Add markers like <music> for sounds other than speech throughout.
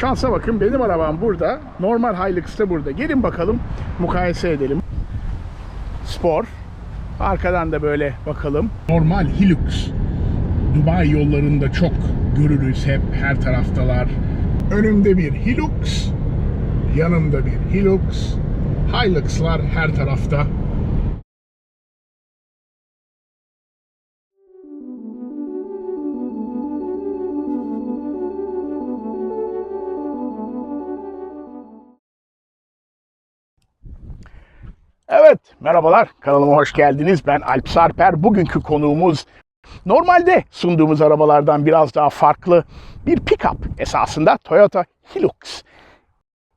Şansa bakın benim arabam burada. Normal Hilux da burada. Gelin bakalım mukayese edelim. Spor. Arkadan da böyle bakalım. Normal Hilux. Dubai yollarında çok görürüz hep her taraftalar. Önümde bir Hilux, yanımda bir Hilux. Hilux'lar her tarafta. Evet, merhabalar. Kanalıma hoş geldiniz. Ben Alp Sarper. Bugünkü konuğumuz normalde sunduğumuz arabalardan biraz daha farklı bir pick-up esasında Toyota Hilux.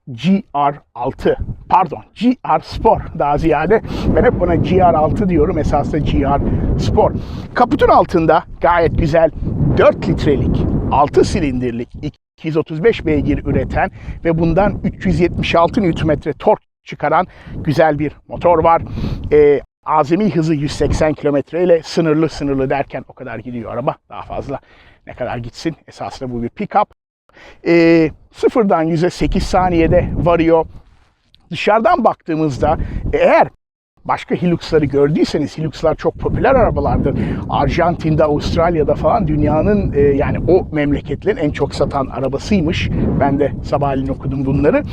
GR6 pardon GR Spor daha ziyade ben hep buna GR6 diyorum esasında GR Spor. Kaputun altında gayet güzel 4 litrelik 6 silindirlik 235 beygir üreten ve bundan 376 Nm tork çıkaran güzel bir motor var. Ee, azami hızı 180 km ile sınırlı sınırlı derken o kadar gidiyor araba. Daha fazla ne kadar gitsin. Esasında bu bir pick-up. Ee, sıfırdan 100'e 8 saniyede varıyor. Dışarıdan baktığımızda eğer başka Hilux'ları gördüyseniz Hilux'lar çok popüler arabalardır. Arjantin'de, Avustralya'da falan dünyanın e, yani o memleketlerin en çok satan arabasıymış. Ben de sabahleyin okudum bunları.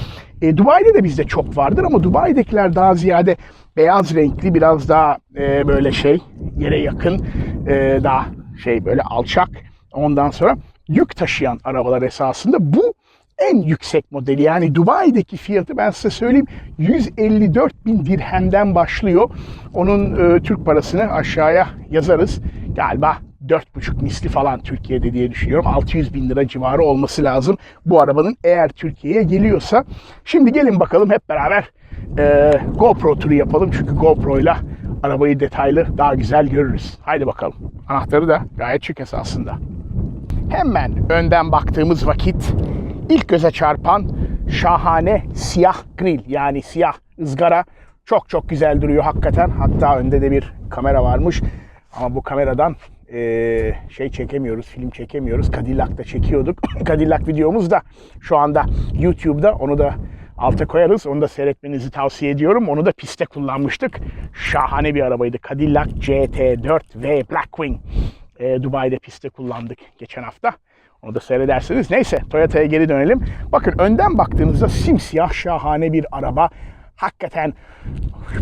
E, Dubai'de de bizde çok vardır ama Dubai'dekiler daha ziyade beyaz renkli biraz daha e, böyle şey yere yakın e, daha şey böyle alçak. Ondan sonra yük taşıyan arabalar esasında bu en yüksek modeli yani Dubai'deki fiyatı ben size söyleyeyim 154 bin dirhemden başlıyor. Onun e, Türk parasını aşağıya yazarız. Galiba 4,5 misli falan Türkiye'de diye düşünüyorum. 600 bin lira civarı olması lazım bu arabanın eğer Türkiye'ye geliyorsa. Şimdi gelin bakalım hep beraber e, GoPro turu yapalım. Çünkü GoPro ile arabayı detaylı daha güzel görürüz. Haydi bakalım. Anahtarı da gayet şık esasında. Hemen önden baktığımız vakit ilk göze çarpan şahane siyah grill yani siyah ızgara çok çok güzel duruyor hakikaten. Hatta önde de bir kamera varmış ama bu kameradan eee, şey çekemiyoruz, film çekemiyoruz. Cadillac'ta çekiyorduk. <laughs> Cadillac videomuz da şu anda YouTube'da onu da alta koyarız. Onu da seyretmenizi tavsiye ediyorum. Onu da piste kullanmıştık. Şahane bir arabaydı. Cadillac CT4 V Blackwing. E, Dubai'de pistte kullandık geçen hafta. Onu da seyredersiniz. Neyse Toyota'ya geri dönelim. Bakın önden baktığınızda simsiyah şahane bir araba. Hakikaten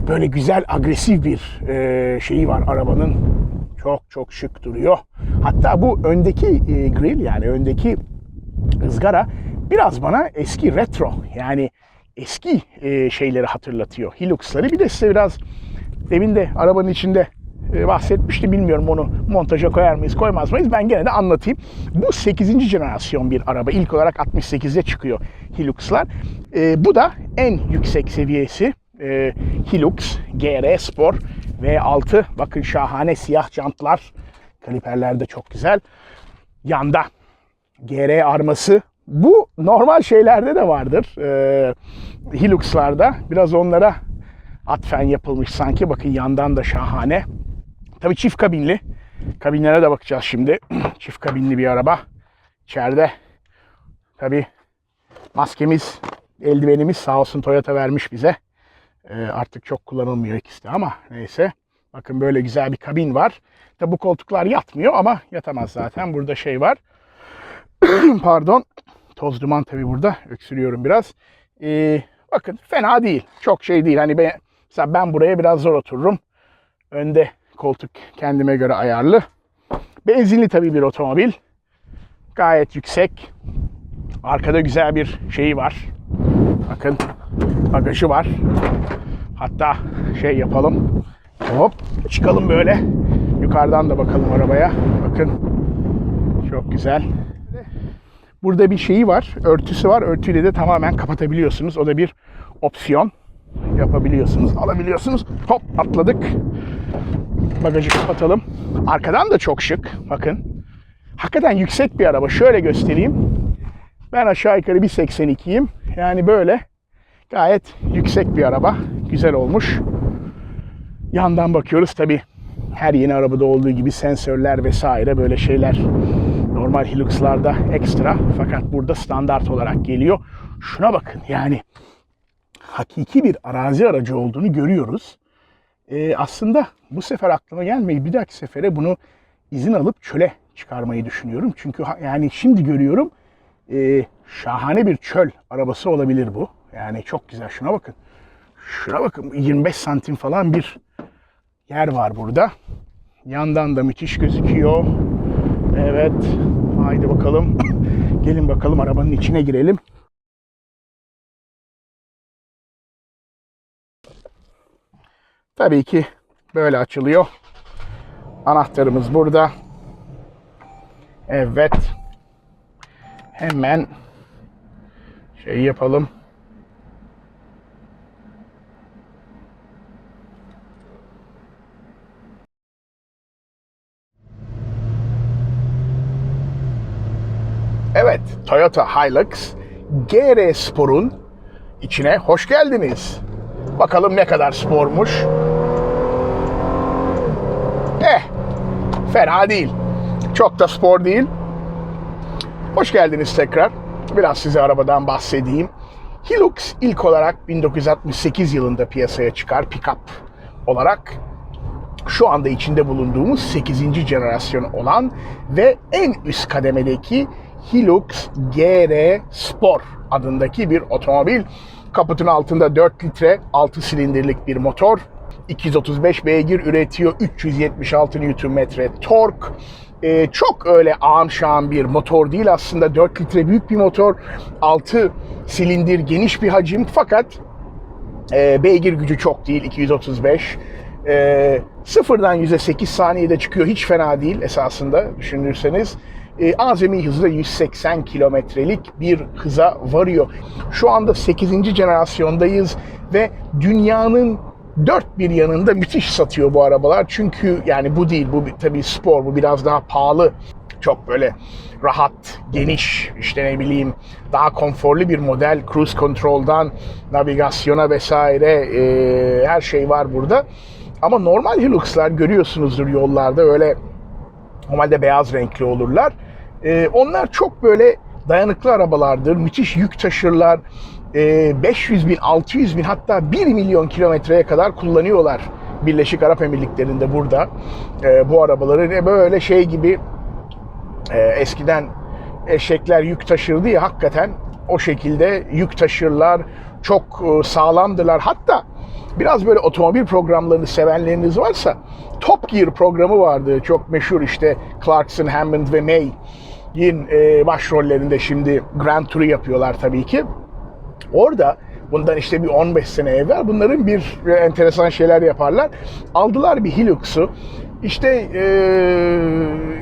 böyle güzel agresif bir e, şeyi var arabanın. Çok çok şık duruyor. Hatta bu öndeki e, grill yani öndeki ızgara biraz bana eski retro yani eski e, şeyleri hatırlatıyor. Hilux'ları bir de size biraz demin de arabanın içinde e, bahsetmiştim. Bilmiyorum onu montaja koyar mıyız koymaz mıyız ben gene de anlatayım. Bu 8. jenerasyon bir araba. İlk olarak 68'de çıkıyor Hilux'lar. E, bu da en yüksek seviyesi e, Hilux GR Spor V6. Bakın şahane siyah jantlar. Kaliperler de çok güzel. Yanda GR arması. Bu normal şeylerde de vardır. Ee, Hilux'larda. Biraz onlara atfen yapılmış sanki. Bakın yandan da şahane. Tabii çift kabinli. Kabinlere de bakacağız şimdi. <clears throat> çift kabinli bir araba. İçeride tabii maskemiz, eldivenimiz sağ olsun Toyota vermiş bize. Ee, artık çok kullanılmıyor ikisi de ama neyse. Bakın böyle güzel bir kabin var. Tabi bu koltuklar yatmıyor ama yatamaz zaten. Burada şey var. <clears throat> Pardon. Toz duman tabi burada. Öksürüyorum biraz. Ee, bakın fena değil. Çok şey değil. Hani ben, mesela ben buraya biraz zor otururum. Önde koltuk kendime göre ayarlı. Benzinli tabii bir otomobil. Gayet yüksek. Arkada güzel bir şeyi var. Bakın bagajı var. Hatta şey yapalım. Hop çıkalım böyle. Yukarıdan da bakalım arabaya. Bakın çok güzel. Burada bir şeyi var. Örtüsü var. Örtüyle de tamamen kapatabiliyorsunuz. O da bir opsiyon. Yapabiliyorsunuz. Alabiliyorsunuz. Hop atladık. Bagajı kapatalım. Arkadan da çok şık. Bakın. Hakikaten yüksek bir araba. Şöyle göstereyim. Ben aşağı yukarı 1.82'yim. Yani böyle gayet yüksek bir araba. Güzel olmuş. Yandan bakıyoruz tabi her yeni arabada olduğu gibi sensörler vesaire böyle şeyler Normal Hilux'larda ekstra fakat burada standart olarak geliyor. Şuna bakın yani hakiki bir arazi aracı olduğunu görüyoruz. Ee, aslında bu sefer aklıma gelmeyi bir dahaki sefere bunu izin alıp çöle çıkarmayı düşünüyorum. Çünkü yani şimdi görüyorum e, şahane bir çöl arabası olabilir bu. Yani çok güzel şuna bakın. Şuna bakın 25 santim falan bir yer var burada. Yandan da müthiş gözüküyor. Evet. Haydi bakalım. <laughs> Gelin bakalım arabanın içine girelim. Tabii ki böyle açılıyor. Anahtarımız burada. Evet. Hemen şey yapalım. Evet, Toyota Hilux GR Spor'un içine hoş geldiniz. Bakalım ne kadar spormuş. Fena değil. Çok da spor değil. Hoş geldiniz tekrar. Biraz size arabadan bahsedeyim. Hilux ilk olarak 1968 yılında piyasaya çıkar pick-up olarak şu anda içinde bulunduğumuz 8. jenerasyon olan ve en üst kademedeki Hilux GR Sport adındaki bir otomobil. Kaputun altında 4 litre 6 silindirlik bir motor. 235 beygir üretiyor. 376 Nm tork. Ee, çok öyle ağam şağım bir motor değil aslında 4 litre büyük bir motor 6 silindir geniş bir hacim fakat e, beygir gücü çok değil 235. E, sıfırdan 100'e 8 saniyede çıkıyor. Hiç fena değil esasında düşünürseniz. E, azami hızla 180 kilometrelik bir hıza varıyor. Şu anda 8. jenerasyondayız ve dünyanın dört bir yanında müthiş satıyor bu arabalar. Çünkü yani bu değil, bu tabii spor, bu biraz daha pahalı. Çok böyle rahat, geniş, işte ne bileyim daha konforlu bir model. Cruise control'dan navigasyona vesaire e, her şey var burada. Ama normal Hilux'lar görüyorsunuzdur yollarda öyle normalde beyaz renkli olurlar. Ee, onlar çok böyle dayanıklı arabalardır. Müthiş yük taşırlar. Ee, 500 bin, 600 bin hatta 1 milyon kilometreye kadar kullanıyorlar. Birleşik Arap Emirlikleri'nde burada Ee, bu arabaları böyle şey gibi e, eskiden eşekler yük taşırdı ya hakikaten o şekilde yük taşırlar. Çok e, sağlamdırlar. Hatta biraz böyle otomobil programlarını sevenleriniz varsa Top Gear programı vardı. Çok meşhur işte Clarkson, Hammond ve May. Yin e, başrollerinde şimdi Grand Tour'u yapıyorlar tabii ki. Orada bundan işte bir 15 sene evvel bunların bir e, enteresan şeyler yaparlar. Aldılar bir Hilux'u. İşte e,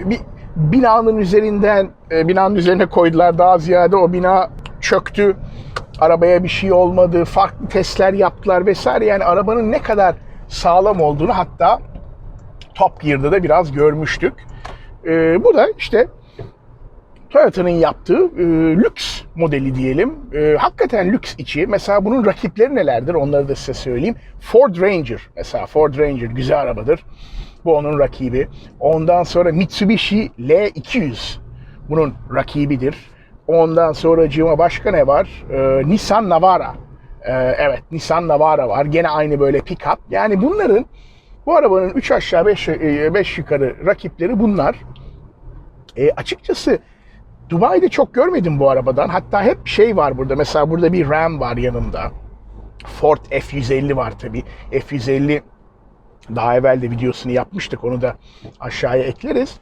bir binanın üzerinden e, binanın üzerine koydular daha ziyade o bina çöktü. Arabaya bir şey olmadı. Farklı testler yaptılar vesaire. Yani arabanın ne kadar sağlam olduğunu hatta Top Gear'da da biraz görmüştük. E, bu da işte Toyota'nın yaptığı e, lüks modeli diyelim. E, hakikaten lüks içi. Mesela bunun rakipleri nelerdir onları da size söyleyeyim. Ford Ranger mesela Ford Ranger güzel arabadır. Bu onun rakibi. Ondan sonra Mitsubishi L200 bunun rakibidir. Ondan sonra başka ne var? E, Nissan Navara. E, evet Nissan Navara var. Gene aynı böyle pick-up. Yani bunların bu arabanın 3 aşağı 5 yukarı rakipleri bunlar. E, açıkçası Dubai'de çok görmedim bu arabadan. Hatta hep şey var burada. Mesela burada bir Ram var yanında. Ford F-150 var tabi. F-150 daha evvel de videosunu yapmıştık. Onu da aşağıya ekleriz.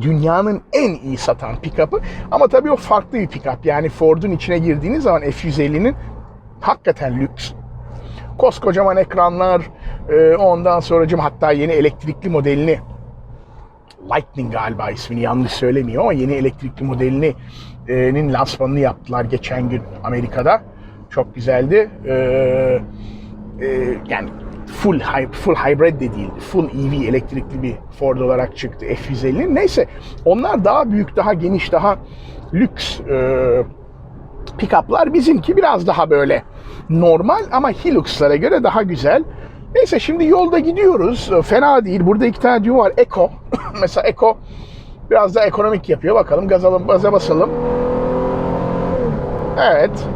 Dünyanın en iyi satan pick-up'ı. Ama tabii o farklı bir pick-up. Yani Ford'un içine girdiğiniz zaman F-150'nin hakikaten lüks. Koskocaman ekranlar, e, ondan sonracım hatta yeni elektrikli modelini Lightning galiba ismini yanlış söylemiyor ama yeni elektrikli modelinin lansmanını yaptılar geçen gün Amerika'da. Çok güzeldi. Ee, e, yani full full hybrid de değil, full EV elektrikli bir Ford olarak çıktı F150'nin. Neyse onlar daha büyük, daha geniş, daha lüks e, pick-up'lar. Bizimki biraz daha böyle normal ama Hilux'lara göre daha güzel. Neyse şimdi yolda gidiyoruz. Fena değil. Burada iki tane düğme var. Eco. <coughs> Mesela Eco Biraz da ekonomik yapıyor. Bakalım gazalım, gaza basalım. Evet.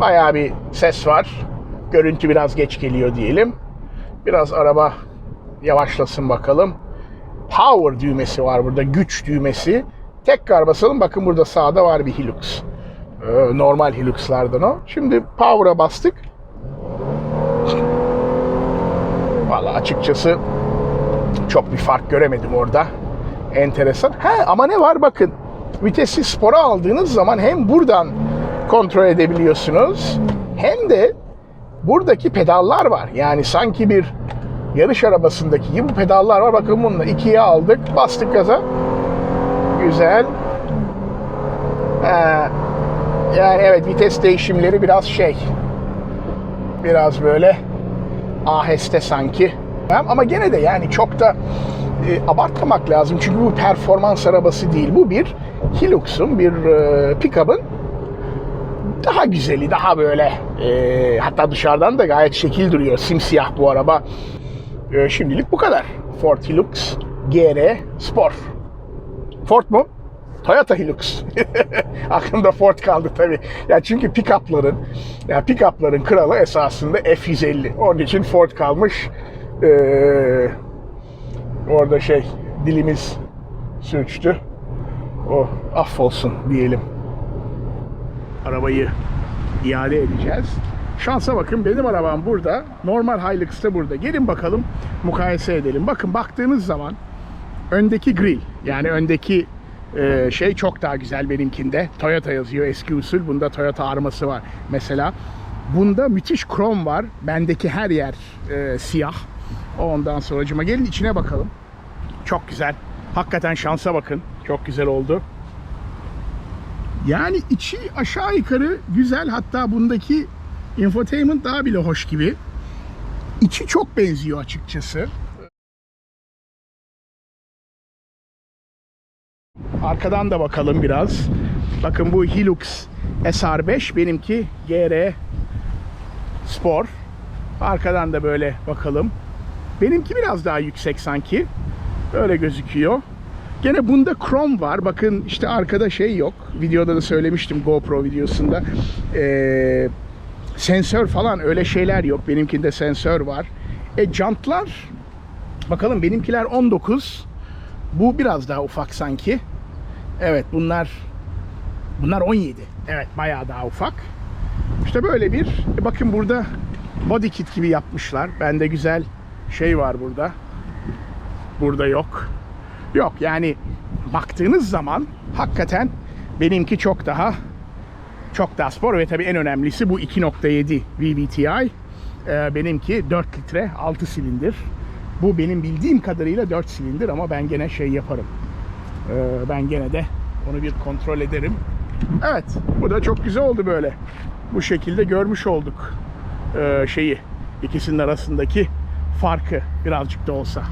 Bayağı bir ses var. Görüntü biraz geç geliyor diyelim. Biraz araba yavaşlasın bakalım. Power düğmesi var burada. Güç düğmesi. Tekrar basalım. Bakın burada sağda var bir Hilux. Ee, normal Hilux'lardan o. Şimdi Power'a bastık. Valla açıkçası çok bir fark göremedim orada. Enteresan. He ama ne var bakın. Vitesi spora aldığınız zaman hem buradan kontrol edebiliyorsunuz hem de buradaki pedallar var. Yani sanki bir yarış arabasındaki gibi pedallar var. Bakın bununla ikiye aldık. Bastık gaza. Güzel. Ee, yani evet vites değişimleri biraz şey. Biraz böyle aheste sanki. Ama gene de yani çok da e, abartmamak lazım. Çünkü bu performans arabası değil. Bu bir Hilux'un, bir e, pick-up'ın daha güzeli, daha böyle e, hatta dışarıdan da gayet şekil duruyor. Simsiyah bu araba. E, şimdilik bu kadar. Ford Hilux GR Sport. Ford mu? Toyota Hilux. <laughs> Aklımda Ford kaldı tabii. Ya çünkü pick-up'ların ya pick-up'ların kralı esasında F150. Onun için Ford kalmış. Ee, orada şey dilimiz sürçtü. O affolsun diyelim. Arabayı iade edeceğiz. Şansa bakın benim arabam burada. Normal Hilux da burada. Gelin bakalım mukayese edelim. Bakın baktığınız zaman öndeki grill yani öndeki e, şey çok daha güzel benimkinde. Toyota yazıyor eski usul. Bunda Toyota arması var mesela. Bunda müthiş krom var. Bendeki her yer e, siyah. Ondan sonracıma gelin içine bakalım. Çok güzel. Hakikaten şansa bakın. Çok güzel oldu. Yani içi aşağı yukarı güzel. Hatta bundaki infotainment daha bile hoş gibi. İçi çok benziyor açıkçası. Arkadan da bakalım biraz. Bakın bu Hilux SR5 benimki GR Spor. Arkadan da böyle bakalım. Benimki biraz daha yüksek sanki. Böyle gözüküyor. Gene bunda chrome var. Bakın işte arkada şey yok. Videoda da söylemiştim GoPro videosunda. Ee, sensör falan öyle şeyler yok. Benimkinde sensör var. E jantlar bakalım benimkiler 19. Bu biraz daha ufak sanki. Evet bunlar bunlar 17. Evet bayağı daha ufak. İşte böyle bir e bakın burada body kit gibi yapmışlar. Bende güzel şey var burada. Burada yok. Yok yani baktığınız zaman hakikaten benimki çok daha çok daha spor ve tabii en önemlisi bu 2.7 VVTi. Ee, benimki 4 litre 6 silindir. Bu benim bildiğim kadarıyla 4 silindir ama ben gene şey yaparım. Ee, ben gene de onu bir kontrol ederim. Evet, bu da çok güzel oldu böyle. Bu şekilde görmüş olduk ee, şeyi, ikisinin arasındaki farkı birazcık da olsa.